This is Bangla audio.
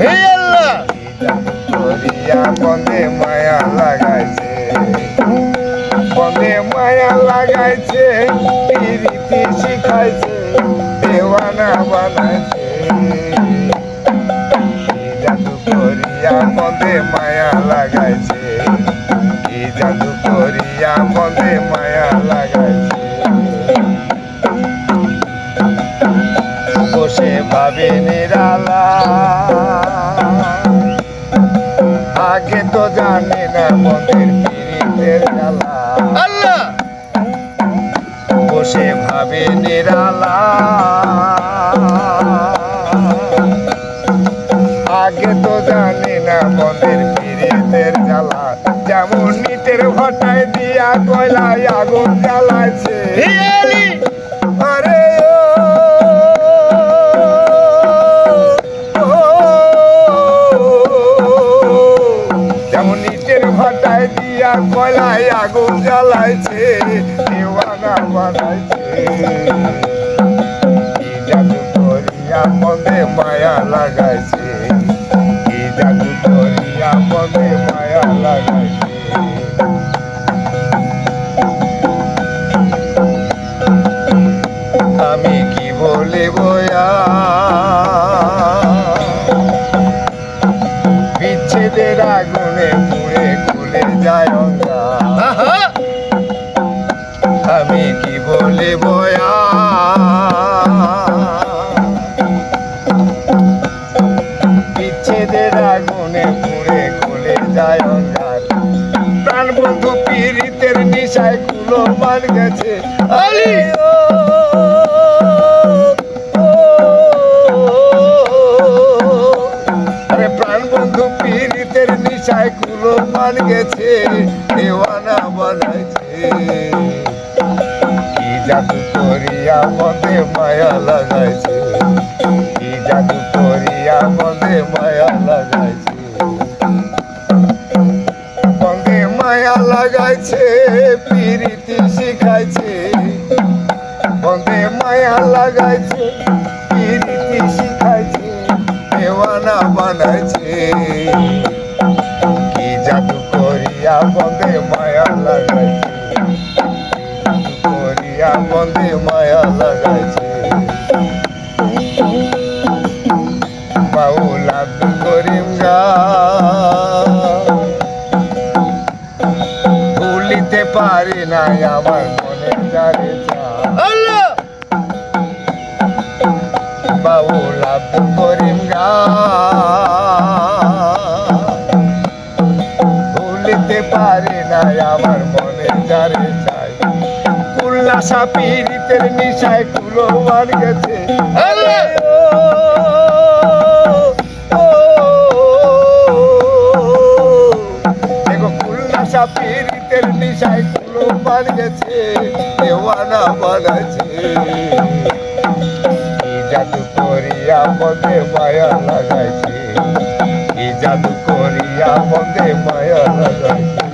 হে আল্লাহ! করিয়া মায়া লাগাইছে। বন্দে মায়া লাগাইছে পিরিতি শিখাইছে দেওয়ানা বানাইছে। করিয়া বসে ভাবে নিরালা। আগে তো জানে না মনের পীড়িতের জ্বালা। আল্লাহ! বসে ভাবে নিরালা। আগে তো জানে না মনের পীড়িতের জ্বালা। যেমন নিতের ঘটায় দিয়া কয়লায় আগুন জ্বালাইছে। দিয়া কয়লায় আগুন জ্বালাইছে, দেওয়ানা বানাইছে। করিয়া মনে মায়া লাগাইছে, কি জাদু করিয়া মনে মায়া লাগাইছে। আমি কি বলে বয়া? বিচ্ছেদের আগুনে পুড়ে খুলে যায় আগুনে পুড়ে খুলে যায় অঙ্গার প্রাণ বন্ধু পীড়িতের নিশায় কুলো মান গেছে। আলী প্রাণ বন্ধু পীড়িতের নিশায় কুলো গেছে। দেওয়ানা বানাইছে। কি জাদু করিয়া মনে মায়া লাগাইছে। জাদু করিয়া মনে মায়া লাগাইছে। মনে মায়া লাগাইছে, পিরিতি শিখাইছে। মনে মায়া লাগাইছে, পিরিতি শিখাইছে, দেওয়ানা বানাইছে। কি জাদু করিয়া বন্দে মায়া লাগাইছে? করিয়া বন্দে মায়া লাগাইছে। বাউল আব্দুল করিম ভুলিতে পারি নাই আমার মনে যারে বাউল আব্দুল করিম ভুলিতে পারি নাই আমার মনে যারে চাই উল্লাসা পীড়িতের নিশায় কুলো মান গেছে। পীড়িতের নিশায় কুলো মান গেছে দেওয়ানা বানাইছে। কি জাদু করিয়া মধ্যে মায়া লাগাইছে, কি জাদু করিয়া মধ্যে মায়া লাগাইছে।